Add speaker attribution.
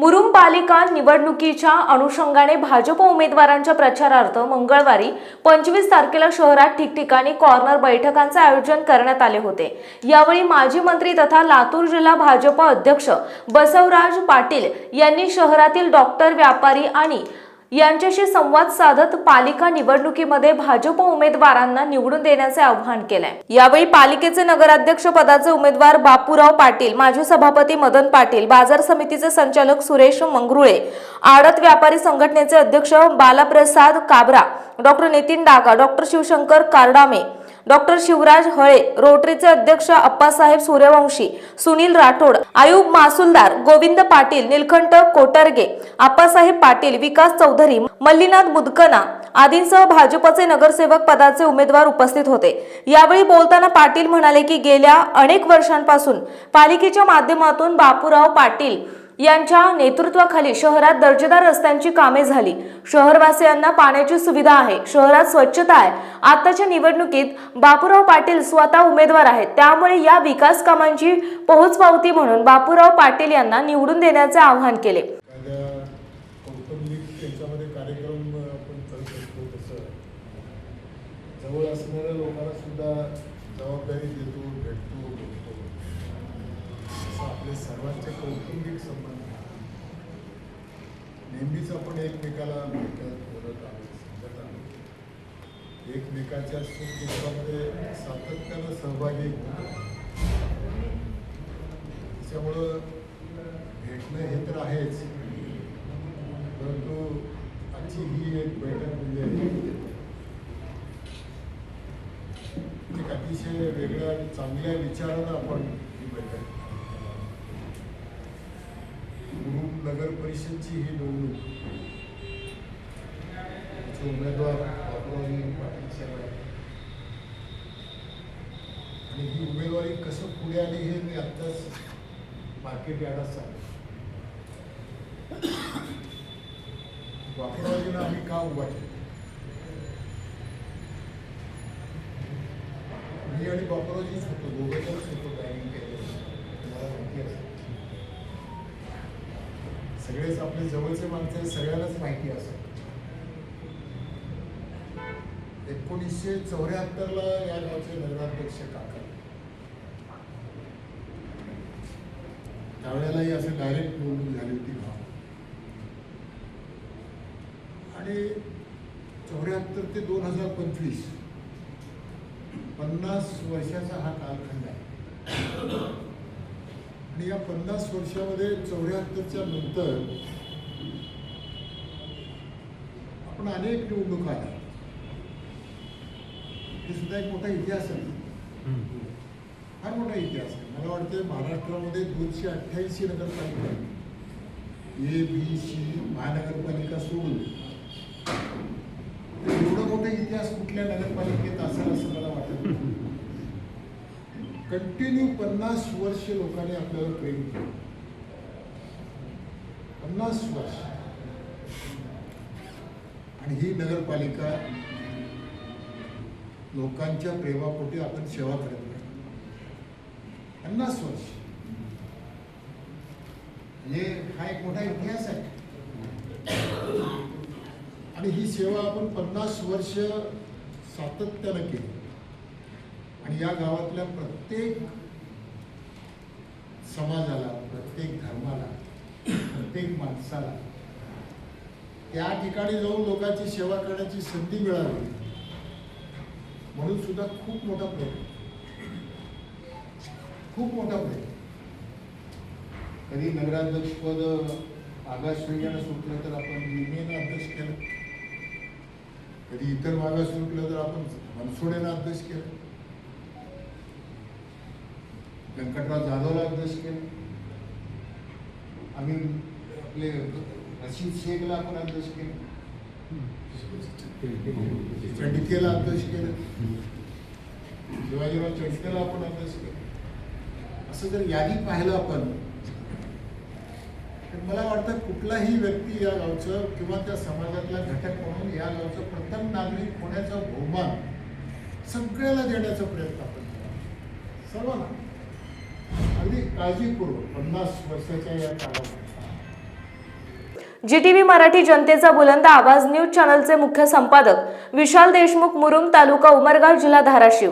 Speaker 1: मुरुम पालिका निवडणुकीच्या अनुषंगाने भाजप उमेदवारांच्या प्रचारार्थ मंगळवारी पंचवीस तारखेला शहरात ठिकठिकाणी कॉर्नर बैठकांचे आयोजन करण्यात आले होते. यावेळी माजी मंत्री तथा लातूर जिल्हा भाजप अध्यक्ष बसवराज पाटील यांनी शहरातील डॉक्टर व्यापारी आणि यांच्याशी संवाद साधत पालिका निवडणुकीमध्ये भाजप उमेदवारांना निवडून देण्याचे आवाहन केलंय. यावेळी पालिकेचे नगराध्यक्ष पदाचे उमेदवार बापूराव पाटील माजी सभापती मदन पाटील बाजार समितीचे संचालक सुरेश मंगरुळे आडत व्यापारी संघटनेचे अध्यक्ष Balaprasad Kabra doctor Nitin Daga doctor Shivshankar Kardame doctor Shivraj Hale रोटरीचे अध्यक्ष अप्पासाहेब सूर्यवंशी सुनील राठोड आयुब मासुलदार गोविंद पाटील निलखंठ कोटरगे आप्पासाहेब पाटील विकास चौधरी मल्लीनाथ मुदकना आदींसह भाजपचे नगरसेवक पदाचे उमेदवार उपस्थित होते. यावेळी बोलताना पाटील म्हणाले की गेल्या अनेक वर्षांपासून पालिकेच्या माध्यमातून बापूराव पाटील यांच्या नेतृत्वाखाली शहरात दर्जेदार रस्त्यांची कामे झाली. शहरवासियांना पाण्याची सुविधा आहे. शहरात स्वच्छता आहे. आताच्या निवडणुकीत बापूराव पाटील स्वतः उमेदवार आहेत. त्यामुळे या विकास कामांची पोहोचपावती म्हणून बापूराव पाटील यांना निवडून देण्याचे आवाहन केले.
Speaker 2: जवळ असणाऱ्या लोकांना सुद्धा जबाबदारी देतो भेटतो. आपले सर्वांचे कौटुंबिक संबंध नेहमीच आपण एकमेकाला भेटत बोलत आहोत समजत आहोत. एकमेकाच्या सुखदुःखामध्ये सातत्यानं सहभागी त्याच्यामुळं भेटणं हे तर आहेच परंतु आजची ही एक बैठक म्हणजे एक अतिशय वेगळ्या आणि चांगल्या विचारानं आपण ही बैठक मुरुम नगर परिषदची ही निवडणूक. त्याचे उमेदवार बापूरावजी पाटील साहेब आहेत. आणि ही उमेदवारी कसं पुढे आली हे मी आत्ताच मार्केट यार्डात सांगतो. बापूरावजींना आम्ही का उभा केलं? मी आणि बापूरावजीच होतो. दोघेजणच होतो प्लॅनिंग केलं मला माहिती असेल सगळेच आपले जवळचे माणसं सगळ्यांनाच माहिती असं एकोणीसशे चौऱ्याहत्तरला या गावचे नगराध्यक्ष काका त्यावेळेलाही असं डायरेक्ट निवडणूक झाली होती भाव आणि चौऱ्याहत्तर ते दोन हजार पंचवीस पन्नास वर्षाचा हा कालखंड आहे. आणि या पन्नास वर्षामध्ये चौऱ्याहत्तरच्या नंतर आपण अनेक निवडणुका आल्या. हे सुद्धा एक मोठा इतिहास आहे. फार मोठा इतिहास आहे. मला वाटतं महाराष्ट्रामध्ये दोनशे अठ्ठ्याऐंशी नगरपालिका ए बी सी महानगरपालिका सोडून. एवढा मोठा इतिहास कुठल्या नगरपालिकेत असेल असं कंटिन्यू पन्नास वर्ष लोकांनी आपल्याला प्रेम केलं. पन्नास वर्ष. आणि ही नगरपालिका लोकांच्या प्रेमापोटी आपण सेवा करत नाही. पन्नास वर्ष. म्हणजे हा एक मोठा इतिहास आहे. आणि ही सेवा आपण पन्नास वर्ष सातत्यानं केली. आणि या गावातल्या प्रत्येक समाजाला प्रत्येक धर्माला प्रत्येक माणसाला त्या ठिकाणी जाऊन लोकांची सेवा करण्याची संधी मिळावी म्हणून सुद्धा खूप मोठा प्रयत्न. खूप मोठा प्रयत्न. कधी नगराध्यक्षपद मागासवर्गीयांना सुटलं तर आपण युनियन अध्यक्ष केलं. कधी इतर मागास सुटलं तर आपण मनसोड्यानं अध्यक्ष केलं. व्यंकटराव जाधवला अध्यक्ष केला. आम्ही आपले रशीद शेखला आपण अध्यक्ष केलं. चंडिकेला अध्यक्ष केलं. शिवाजीराव चंडिकेला आपण अध्यक्ष केलं. असं जर यादी पाहिलं आपण तर मला वाटतं कुठलाही व्यक्ती या गावचं किंवा त्या समाजातला घटक म्हणून या गावचं प्रथम नागरिक होण्याचा बहुमान सगळ्याला देण्याचा प्रयत्न आपण सर्वांना. अगदी काळजीपूर्वक पन्नास वर्षाच्या या काळामध्ये
Speaker 1: जी टी व्ही मराठी जनतेचा बुलंद आवाज न्यूज चॅनलचे मुख्य संपादक विशाल देशमुख मुरुम तालुका उमरगाव जिल्हा धाराशिव.